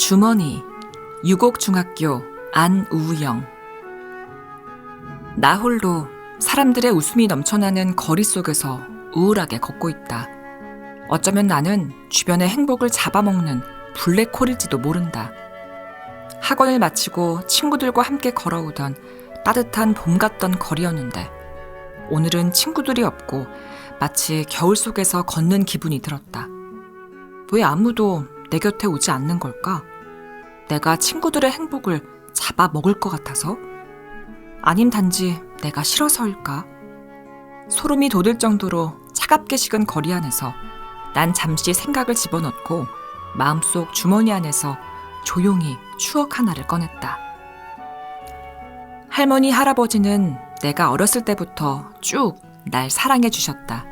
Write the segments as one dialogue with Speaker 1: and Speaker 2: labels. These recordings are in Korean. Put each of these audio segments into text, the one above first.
Speaker 1: 주머니 유곡중학교 안우영 나 홀로 사람들의 웃음이 넘쳐나는 거리 속에서 우울하게 걷고 있다. 어쩌면 나는 주변의 행복을 잡아먹는 블랙홀일지도 모른다. 학원을 마치고 친구들과 함께 걸어오던 따뜻한 봄 같던 거리였는데 오늘은 친구들이 없고 마치 겨울 속에서 걷는 기분이 들었다. 왜 아무도 내 곁에 오지 않는 걸까? 내가 친구들의 행복을 잡아 먹을 것 같아서? 아님 단지 내가 싫어서일까? 소름이 돋을 정도로 차갑게 식은 거리 안에서 난 잠시 생각을 집어넣고 마음속 주머니 안에서 조용히 추억 하나를 꺼냈다. 할머니, 할아버지는 내가 어렸을 때부터 쭉 날 사랑해 주셨다.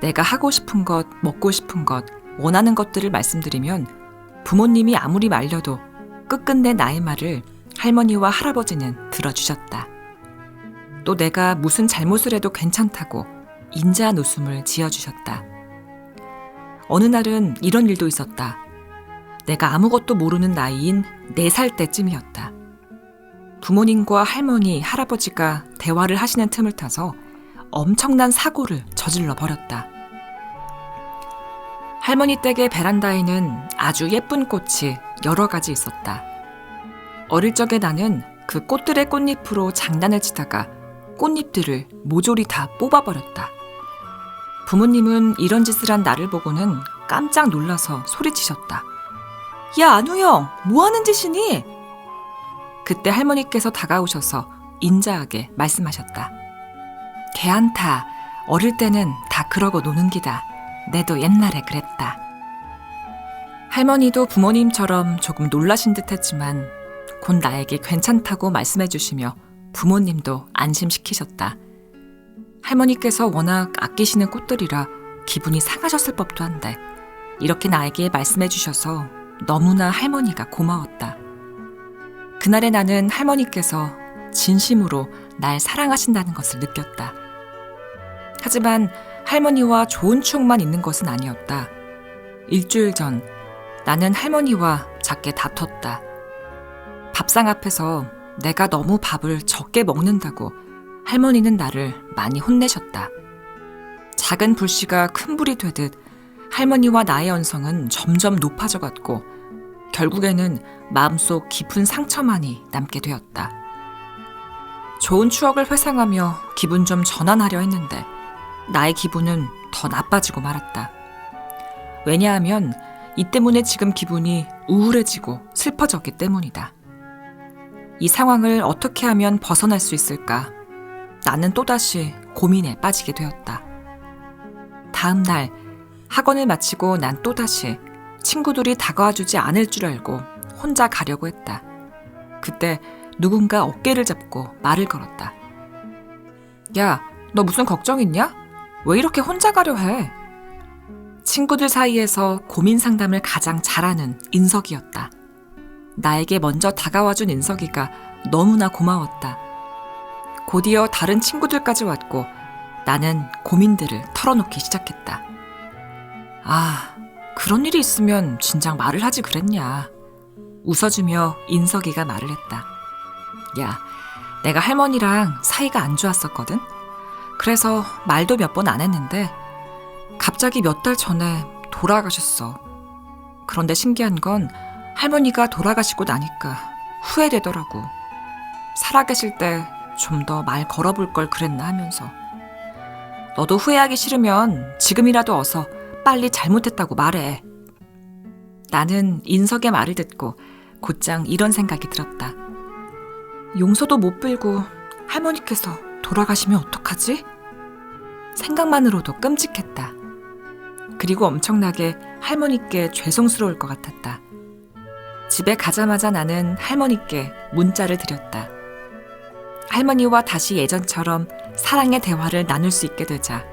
Speaker 1: 내가 하고 싶은 것, 먹고 싶은 것, 원하는 것들을 말씀드리면 부모님이 아무리 말려도 끝끝내 나의 말을 할머니와 할아버지는 들어주셨다. 또 내가 무슨 잘못을 해도 괜찮다고 인자한 웃음을 지어주셨다. 어느 날은 이런 일도 있었다. 내가 아무것도 모르는 나이인 4살 때쯤이었다. 부모님과 할머니, 할아버지가 대화를 하시는 틈을 타서 엄청난 사고를 저질러 버렸다. 할머니 댁의 베란다에는 아주 예쁜 꽃이 여러 가지 있었다. 어릴 적에 나는 그 꽃들의 꽃잎으로 장난을 치다가 꽃잎들을 모조리 다 뽑아버렸다. 부모님은 이런 짓을 한 나를 보고는 깜짝 놀라서 소리치셨다. 야, 안우영, 뭐 하는 짓이니? 그때 할머니께서 다가오셔서 인자하게 말씀하셨다. 개안타, 어릴 때는 다 그러고 노는 기다. 내도 옛날에 그랬다. 할머니도 부모님처럼 조금 놀라신 듯 했지만 곧 나에게 괜찮다고 말씀해 주시며 부모님도 안심시키셨다. 할머니께서 워낙 아끼시는 꽃들이라 기분이 상하셨을 법도 한데 이렇게 나에게 말씀해 주셔서 너무나 할머니가 고마웠다. 그날의 나는 할머니께서 진심으로 날 사랑하신다는 것을 느꼈다. 하지만 할머니와 좋은 추억만 있는 것은 아니었다. 일주일 전 나는 할머니와 작게 다퉜다. 밥상 앞에서 내가 너무 밥을 적게 먹는다고 할머니는 나를 많이 혼내셨다. 작은 불씨가 큰 불이 되듯 할머니와 나의 연성은 점점 높아져 갔고 결국에는 마음속 깊은 상처만이 남게 되었다. 좋은 추억을 회상하며 기분 좀 전환하려 했는데 나의 기분은 더 나빠지고 말았다. 왜냐하면 이 때문에 지금 기분이 우울해지고 슬퍼졌기 때문이다. 이 상황을 어떻게 하면 벗어날 수 있을까? 나는 또다시 고민에 빠지게 되었다. 다음 날 학원을 마치고 난 또다시 친구들이 다가와 주지 않을 줄 알고 혼자 가려고 했다. 그때 누군가 어깨를 잡고 말을 걸었다. 야, 너 무슨 걱정 있냐? 왜 이렇게 혼자 가려 해? 친구들 사이에서 고민 상담을 가장 잘하는 인석이었다. 나에게 먼저 다가와준 인석이가 너무나 고마웠다. 곧이어 다른 친구들까지 왔고 나는 고민들을 털어놓기 시작했다. 아, 그런 일이 있으면 진작 말을 하지 그랬냐. 웃어주며 인석이가 말을 했다. 야, 내가 할머니랑 사이가 안 좋았었거든? 그래서 말도 몇 번 안 했는데 갑자기 몇 달 전에 돌아가셨어. 그런데 신기한 건 할머니가 돌아가시고 나니까 후회되더라고. 살아계실 때 좀 더 말 걸어볼 걸 그랬나 하면서. 너도 후회하기 싫으면 지금이라도 어서 빨리 잘못했다고 말해. 나는 인석의 말을 듣고 곧장 이런 생각이 들었다. 용서도 못 빌고 할머니께서 돌아가시면 어떡하지? 생각만으로도 끔찍했다. 그리고 엄청나게 할머니께 죄송스러울 것 같았다. 집에 가자마자 나는 할머니께 문자를 드렸다. 할머니와 다시 예전처럼 사랑의 대화를 나눌 수 있게 되자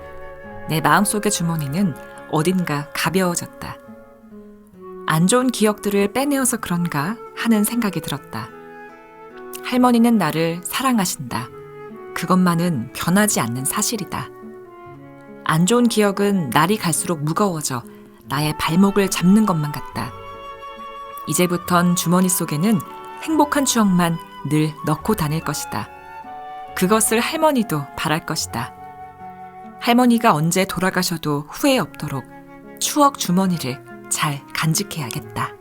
Speaker 1: 내 마음속의 주머니는 어딘가 가벼워졌다. 안 좋은 기억들을 빼내어서 그런가 하는 생각이 들었다. 할머니는 나를 사랑하신다. 그것만은 변하지 않는 사실이다. 안 좋은 기억은 날이 갈수록 무거워져 나의 발목을 잡는 것만 같다. 이제부턴 주머니 속에는 행복한 추억만 늘 넣고 다닐 것이다. 그것을 할머니도 바랄 것이다. 할머니가 언제 돌아가셔도 후회 없도록 추억 주머니를 잘 간직해야겠다.